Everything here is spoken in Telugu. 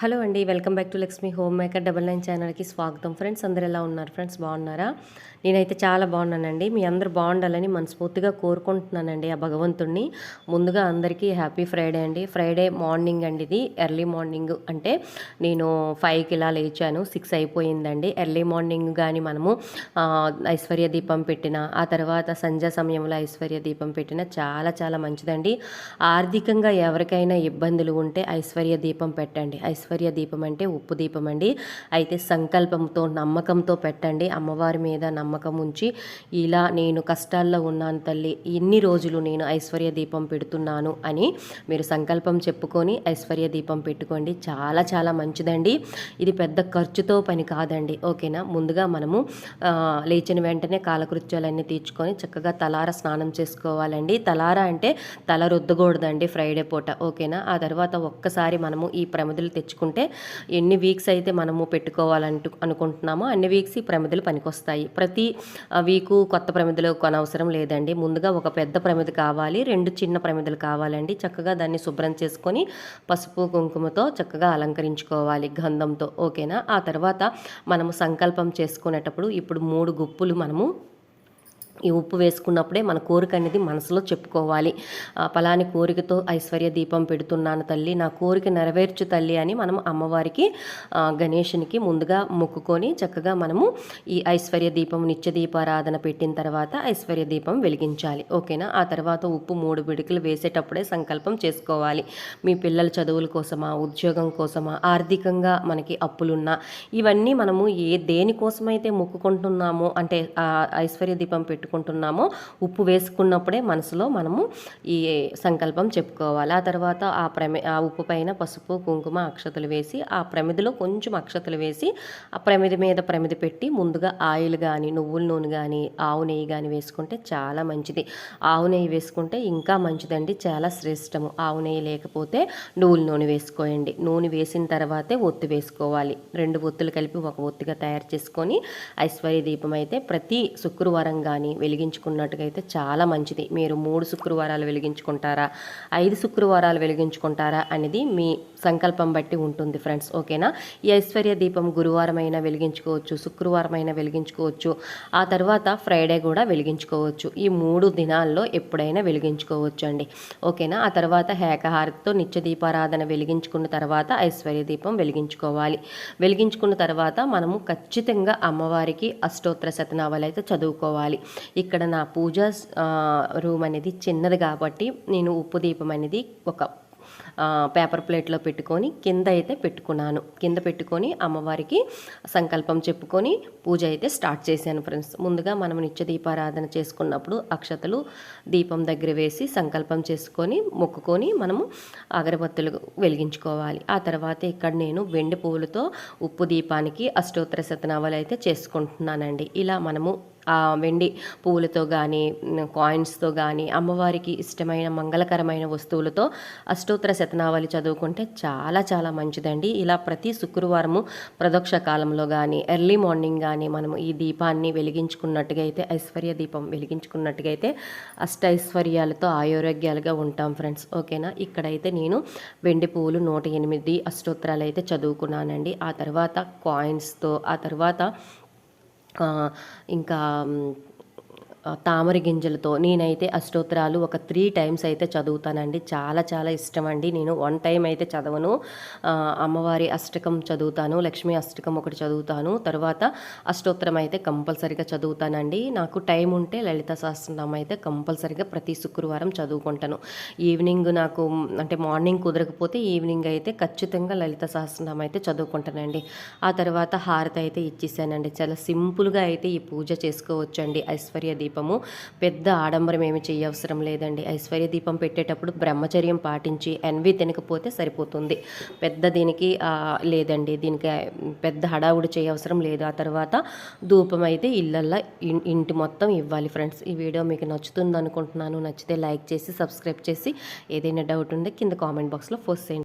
హలో అండి welcome back to Lakshmi homemaker double nine ఛానల్కి స్వాగతం. ఫ్రెండ్స్ అందరు ఎలా ఉన్నారు? ఫ్రెండ్స్ బాగున్నారా? నేనైతే చాలా బాగున్నానండి. మీ అందరు బాగుండాలని మనస్ఫూర్తిగా కోరుకుంటున్నానండి ఆ భగవంతుణ్ణి. ముందుగా అందరికీ హ్యాపీ ఫ్రైడే అండి. ఫ్రైడే మార్నింగ్ అండి ఇది. ఎర్లీ మార్నింగ్ అంటే నేను ఫైవ్కి ఇలా లేచాను. సిక్స్ అయిపోయిందండి. ఎర్లీ మార్నింగ్ కానీ మనము ఐశ్వర్య దీపం పెట్టిన ఆ తర్వాత సంధ్యా సమయంలో ఐశ్వర్య దీపం పెట్టిన చాలా చాలా మంచిదండి. ఆర్థికంగా ఎవరికైనా ఇబ్బందులు ఉంటే ఐశ్వర్య దీపం పెట్టండి. ఐశ్వర్య ఐశ్వర్య దీపం అంటే ఉప్పు దీపం అండి. అయితే సంకల్పంతో నమ్మకంతో పెట్టండి. అమ్మవారి మీద నమ్మకం ఉంచి ఇలా నేను కష్టాల్లో ఉన్నాను తల్లి ఎన్ని రోజులు నేను ఐశ్వర్య దీపం పెడుతున్నాను అని మీరు సంకల్పం చెప్పుకొని ఐశ్వర్య దీపం పెట్టుకోండి. చాలా చాలా మంచిదండి. ఇది పెద్ద ఖర్చుతో పని కాదండి. ఓకేనా? ముందుగా మనము లేచిన వెంటనే కాలకృత్యాలన్నీ తీర్చుకొని చక్కగా తలార స్నానం చేసుకోవాలండి. తలార అంటే తల రుద్దకూడదండి ఫ్రైడే పూట. ఓకేనా? ఆ తర్వాత ఒక్కసారి మనము ఈ ప్రమిదలు తెచ్చుకుంటే ఎన్ని వీక్స్ అయితే మనము పెట్టుకోవాలంటూ అనుకుంటున్నామో అన్ని వీక్స్ ఈ ప్రమిదలు పనికొస్తాయి. ప్రతి వీకు కొత్త ప్రమిదలు కొనవసరం లేదండి. ముందుగా ఒక పెద్ద ప్రమిద కావాలి రెండు చిన్న ప్రమిదలు కావాలండి. చక్కగా దాన్ని శుభ్రం చేసుకొని పసుపు కుంకుమతో చక్కగా అలంకరించుకోవాలి గంధంతో. ఓకేనా? ఆ తర్వాత మనము సంకల్పం చేసుకునేటప్పుడు ఇప్పుడు మూడు గుప్పులు మనము ఈ ఉప్పు వేసుకున్నప్పుడే మన కోరిక అనేది మనసులో చెప్పుకోవాలి. పలాని కోరికతో ఐశ్వర్య దీపం పెడుతున్నాను తల్లి నా కోరిక నెరవేర్చు తల్లి అని మనం అమ్మవారికి గణేషునికి ముందుగా మొక్కుకొని చక్కగా మనము ఈ ఐశ్వర్య దీపం నిత్య దీపారాధన పెట్టిన తర్వాత ఐశ్వర్య దీపం వెలిగించాలి. ఓకేనా? ఆ తర్వాత ఉప్పు మూడు బిడికలు వేసేటప్పుడే సంకల్పం చేసుకోవాలి. మీ పిల్లల చదువుల కోసమా ఉద్యోగం కోసమా ఆర్థికంగా మనకి అప్పులున్నా ఇవన్నీ మనము ఏ దేనికోసమైతే మొక్కుకుంటున్నామో అంటే ఐశ్వర్య దీపం పెట్టు పెట్టుకుంటున్నామో ఉప్పు వేసుకున్నప్పుడే మనసులో మనము ఈ సంకల్పం చెప్పుకోవాలి. ఆ తర్వాత ఆ ప్రమి ఆ ఉప్పు పైన పసుపు కుంకుమ అక్షతలు వేసి ఆ ప్రమిదిలో కొంచెం అక్షతలు వేసి ఆ ప్రమిది మీద ప్రమిది పెట్టి ముందుగా ఆయిల్ కానీ నువ్వుల నూనె కానీ ఆవు నెయ్యి కానీ వేసుకుంటే చాలా మంచిది. ఆవు నెయ్యి వేసుకుంటే ఇంకా మంచిదండి చాలా శ్రేష్టము. ఆవు నెయ్యి లేకపోతే నువ్వుల నూనె వేసుకోండి నూనె వేసిన తర్వాతే ఒత్తి వేసుకోవాలి. రెండు ఒత్తులు కలిపి ఒక ఒత్తిగా తయారు చేసుకొని ఐశ్వర్య దీపం అయితే ప్రతి శుక్రవారం కానీ వెలిగించుకున్నట్టుగా అయితే చాలా మంచిది. మీరు మూడు శుక్రవారాలు వెలిగించుకుంటారా ఐదు శుక్రవారాలు వెలిగించుకుంటారా అనేది మీ సంకల్పం బట్టి ఉంటుంది ఫ్రెండ్స్. ఓకేనా? ఈ ఐశ్వర్య దీపం గురువారం అయినా వెలిగించుకోవచ్చు శుక్రవారం అయినా వెలిగించుకోవచ్చు ఆ తర్వాత ఫ్రైడే కూడా వెలిగించుకోవచ్చు. ఈ మూడు దినాల్లో ఎప్పుడైనా వెలిగించుకోవచ్చు అండి ఓకేనా? ఆ తర్వాత హేకహారతితో నిత్య దీపారాధన వెలిగించుకున్న తర్వాత ఐశ్వర్య దీపం వెలిగించుకోవాలి. వెలిగించుకున్న తర్వాత మనము ఖచ్చితంగా అమ్మవారికి అష్టోత్తర శతనామాలు అయితే చదువుకోవాలి. ఇక్కడ నా పూజ రూమ్ అనేది చిన్నది కాబట్టి నేను ఉప్పు దీపం అనేది ఒక పేపర్ ప్లేట్లో పెట్టుకొని కింద అయితే పెట్టుకున్నాను. కింద పెట్టుకొని అమ్మవారికి సంకల్పం చెప్పుకొని పూజ అయితే స్టార్ట్ చేశాను ఫ్రెండ్స్. ముందుగా మనం నిత్య దీపారాధన చేసుకున్నప్పుడు అక్షతలు దీపం దగ్గర వేసి సంకల్పం చేసుకొని మొక్కుకొని మనము అగరబత్తులు వెలిగించుకోవాలి. ఆ తర్వాత ఇక్కడ నేను వెండి పువ్వులతో ఉప్పు దీపానికి అష్టోత్తర శతనావలు అయితే చేసుకుంటున్నానండి. ఇలా మనము వెండి పువ్వులతో కానీ కాయిన్స్తో కానీ అమ్మవారికి ఇష్టమైన మంగళకరమైన వస్తువులతో అష్టోత్తర శతనావళి చదువుకుంటే చాలా చాలా మంచిదండి. ఇలా ప్రతి శుక్రవారము ప్రదోక్ష కాలంలో కానీ ఎర్లీ మార్నింగ్ కానీ మనము ఈ దీపాన్ని వెలిగించుకున్నట్టుగా అయితే ఐశ్వర్య దీపం వెలిగించుకున్నట్టుగా అయితే అష్టైశ్వర్యాలతో ఆరోగ్యాలుగా ఉంటాం ఫ్రెండ్స్. ఓకేనా? ఇక్కడైతే నేను వెండి పువ్వులు నూట ఎనిమిది అష్టోత్తరాలు అయితే చదువుకున్నానండి. ఆ తర్వాత కాయిన్స్తో ఆ తర్వాత ఇంకా తామర గింజలతో నేనైతే అష్టోత్తరాలు ఒక త్రీ టైమ్స్ అయితే చదువుతానండి. చాలా చాలా ఇష్టం అండి నేను వన్ టైం అయితే చదవను. అమ్మవారి అష్టకం చదువుతాను లక్ష్మీ అష్టకం ఒకటి చదువుతాను. తర్వాత అష్టోత్తరం అయితే కంపల్సరిగా చదువుతానండి. నాకు టైం ఉంటే లలిత సహస్రనామం అయితే కంపల్సరిగా ప్రతి శుక్రవారం చదువుకుంటాను. ఈవినింగ్ నాకు అంటే మార్నింగ్ కుదరకపోతే ఈవినింగ్ అయితే ఖచ్చితంగా లలిత సహస్రనామం అయితే చదువుకుంటానండి. ఆ తర్వాత హారతి అయితే ఇచ్చేసానండి. చాలా సింపుల్గా అయితే ఈ పూజ చేసుకోవచ్చండి. ఐశ్వర్య దీపం దీపము. పెద్ద ఆడంబరం ఏమి చేయవసరం లేదండి. ఐశ్వర్య దీపం పెట్టేటప్పుడు బ్రహ్మచర్యం పాటించి ఎన్వి తినకపోతే సరిపోతుంది. పెద్ద దీనికి లేదండి. దీనికి పెద్ద హడావుడి చేయవసరం లేదు. ఆ తర్వాత ధూపం అయితే ఇళ్ళల్లో ఇంటి మొత్తం ఇవ్వాలి ఫ్రెండ్స్. ఈ వీడియో మీకు నచ్చుతుంది అనుకుంటున్నాను నచ్చితే లైక్ చేసి సబ్స్క్రైబ్ చేసి ఏదైనా డౌట్ ఉంటే కింద కామెంట్ బాక్స్లో పోస్ట్ చేయండి